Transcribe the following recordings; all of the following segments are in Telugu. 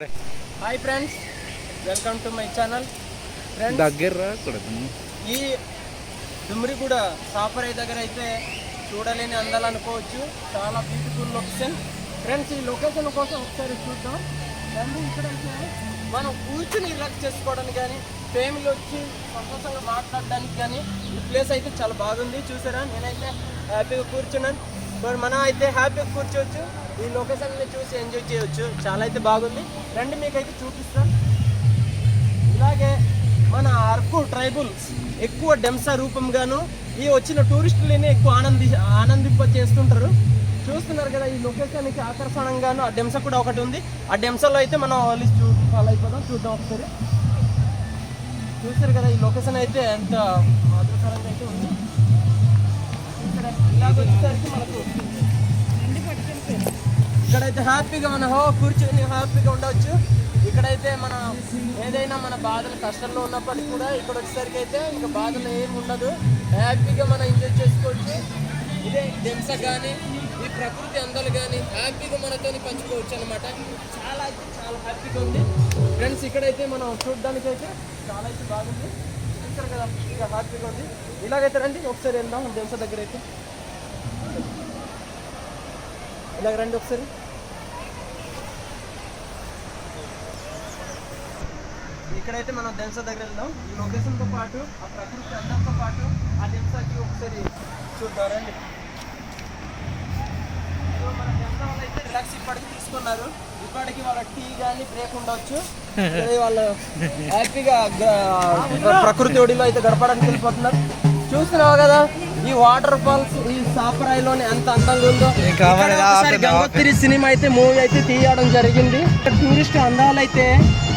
Hi friends welcome to my channel friends దగ్గర ఈ దుమ్రిగూడ సాపరై దగ్గర అయితే చూడలేని అందాలు అనుకోవచ్చు. చాలా బ్యూటిఫుల్ లొకేషన్ ఫ్రెండ్స్ ఈ లొకేషన్ కోసం ఒకసారి చూద్దాం. రండి ఇక్కడైతే మనం కూర్చుని రిలాక్స్ చేసుకోవడానికి కానీ ఫ్యామిలీ వచ్చి సంతోషంగా మాట్లాడడానికి కానీ ఈ ప్లేస్ అయితే చాలా బాగుంది. చూసారా? నేనైతే హ్యాపీగా కూర్చున్నాను. మరి మనం అయితే హ్యాపీగా కూర్చోవచ్చు. ఈ లొకేషన్ని చూసి ఎంజాయ్ చేయొచ్చు. చాలా అయితే బాగుంది. రండి మీకైతే చూపిస్తాను ఇలాగే మన అరకు ట్రైబుల్స్ ఎక్కువ డెంసా రూపంగాను ఈ వచ్చిన టూరిస్టులని ఎక్కువ ఆనంది ఆనందింప చేస్తుంటారు చూస్తున్నారు కదా ఈ లొకేషన్కి ఆకర్షణంగాను ఆ డెంస కూడా ఒకటి ఉంది. ఆ డెంసలో అయితే మనం వాళ్ళు చూ ఫాలో అయిపోదాం చూద్దాం ఒకసారి. చూస్తారు కదా ఈ లొకేషన్ అయితే ఎంత అద్భుతకరంగా అయితే ఉంది. ఇక్కడ ఇలాగ వచ్చేసరికి మనకు ఇక్కడైతే హ్యాపీగా మన హో కూర్చొని హ్యాపీగా ఉండవచ్చు ఇక్కడైతే మన ఏదైనా మన బాధలు కష్టంలో ఉన్నప్పటికీ కూడా ఇక్కడ వచ్చేసరికి అయితే ఇంకా బాధలు ఏమి ఉండదు. హ్యాపీగా మనం ఎంజాయ్ చేసుకోవచ్చు. ఇదే దింస కానీ ఈ ప్రకృతి అందాలు కానీ హ్యాపీగా మనతో పంచుకోవచ్చు అనమాట చాలా అయితే చాలా హ్యాపీగా ఉంది. ఫ్రెండ్స్ ఇక్కడైతే మనం చూడడానికి అయితే చాలా అయితే బాగుంది. చూస్తారు కదా ఇక హ్యాపీగా ఉంది. ఇలాగైతే రండి ఒకసారి వెళ్దాం దింస దగ్గర అయితే. ఇలాగ రండి ఒకసారి. ఇక్కడైతే మనం డెన్స దగ్గర వెళ్దాం. ఈ లొకేషన్తో పాటు ఆ ప్రకృతి అందంతో పాటు ఆ డెన్సాకి ఒకసారి చూద్దాం రండి. మన డెన్సా వాళ్ళు అయితే రిలాక్స్ ఇప్పటికి తీసుకున్నారు. ఇప్పటికి వాళ్ళ టీ కానీ బ్రేక్ ఉండొచ్చు. అదే వాళ్ళు హ్యాపీగా ప్రకృతి ఒడిలో అయితే గడపడానికి వెళ్ళిపోతున్నారు. చూస్తున్నావు కదా? ఈ వాటర్ ఫాల్స్ ఈ సాపరాయిలోని ఎంత అందంగా ఉందో. గంగోత్రి సినిమా అయితే మూవీ అయితే తీయడం జరిగింది. టూరిస్ట్ అందాలు అయితే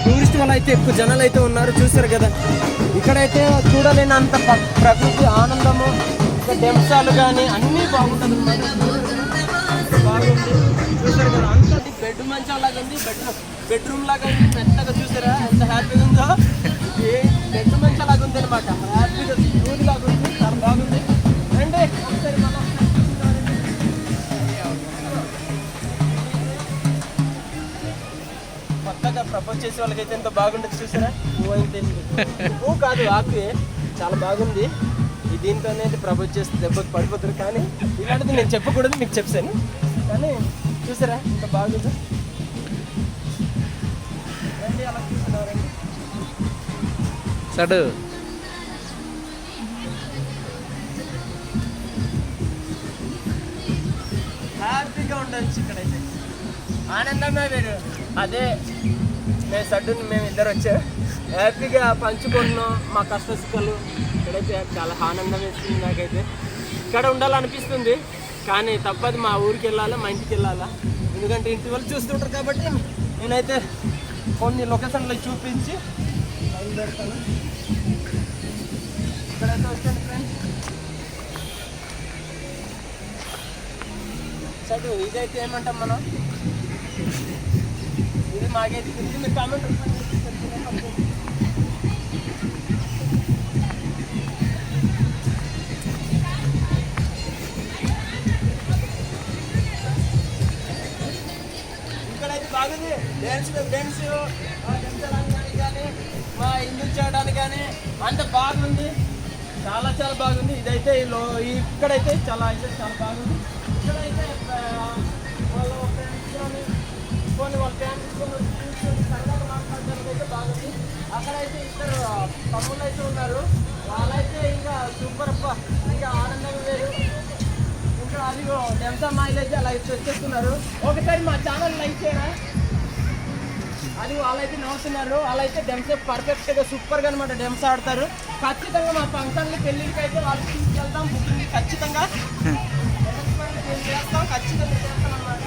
టూరిస్ట్ వాళ్ళు అయితే ఎక్కువ జనాలు అయితే ఉన్నారు చూసారు కదా. ఇక్కడైతే చూడలేనంత ప్ర- ప్రకృతి ఆనందము డెంసాలు కానీ అన్నీ బాగుంటుంది. బాగుంది. చూసారు కదా అంత బెడ్ మంచం లాగా ఉంది బెడ్ బెడ్రూమ్ లాగా ఉంది మెత్తగా చూసారా ఎంత హ్యాపీగా ఉందో. బెడ్ మంచం లాగా ఉంది అనమాట హ్యాపీగా ఊరి లాగా ఉంది చాలా బాగుంది. కొత్తగా ప్రపోజ్ చేసే వాళ్ళకైతే ఎంత బాగుంటుంది చూసారా? పువ్వు అయితే పువ్వు కాదు ఆకువే చాలా బాగుంది. దీంతోనే అయితే ప్రపోజ్ చేస్తే దెబ్బకి పడిపోతారు. కానీ ఇలాంటిది నేను చెప్పకూడదు మీకు చెప్పాను. కానీ చూసారా ఎంత బాగుంది. సడు. హ్యాపీగా ఉండొచ్చు ఇక్కడైతే. ఆనందమే వేరు. అదే మేము సడ్డుని మేము ఇద్దరు వచ్చా. హ్యాపీగా పంచుకుంటున్నాం మా కష్ట సుఖాలు ఇక్కడైతే చాలా ఆనందం వేస్తుంది నాకైతే. ఇక్కడ ఉండాలనిపిస్తుంది కానీ తప్పదు మా ఊరికి వెళ్ళాలా మా ఇంటికి వెళ్ళాలా. ఎందుకంటే ఇంటి వాళ్ళు చూస్తుంటారు కాబట్టి నేనైతే కొన్ని లొకేషన్లు చూపించి బయలుదేరుతాను. ఇక్కడైతే వచ్చాను ఫ్రెండ్స్. ఇదైతే ఏమంటాం మనం? ఇది మాకైతే తెలిసి మీరు కామెంట్ ఇక్కడైతే బాగుంది. డ్యాన్స్ డ్యాన్స్ డ్యాన్స్ కానీ మా ఇందుకు చేయడానికి కానీ అంత బాగుంది. చాలా చాలా బాగుంది. ఇదైతే ఇక్కడైతే చాలా అయితే చాలా బాగుంది. ఇక్కడైతే అక్కడైతే ఇద్దరు తమ్ముళ్ళు అయితే ఉన్నారు. వాళ్ళైతే ఇంకా సూపర్ అప్ప ఇంకా ఆనందంగా లేదు ఇంకా అది డెంసా మైలేజ్ అలా వచ్చేస్తున్నారు. ఒకసారి మా ఛానల్ లైక్ చేయరా? అది వాళ్ళైతే నవ్వుతున్నారు. వాళ్ళైతే డెమ్స్ పర్ఫెక్ట్గా సూపర్గా అనమాట డెమ్స్ ఆడతారు. ఖచ్చితంగా మా ఫంక్షన్లు పెళ్ళికి అయితే వాళ్ళు తీసుకెళ్తాం బుకింగ్ ఖచ్చితంగా. చేస్తాం ఖచ్చితంగా చేస్తాం అనమాట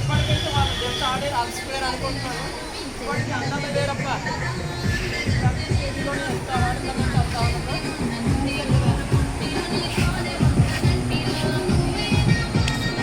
ఇప్పటికైతే వాళ్ళు డెమ్స్ ఆడే అలసిపోయారు అనుకుంటున్నాను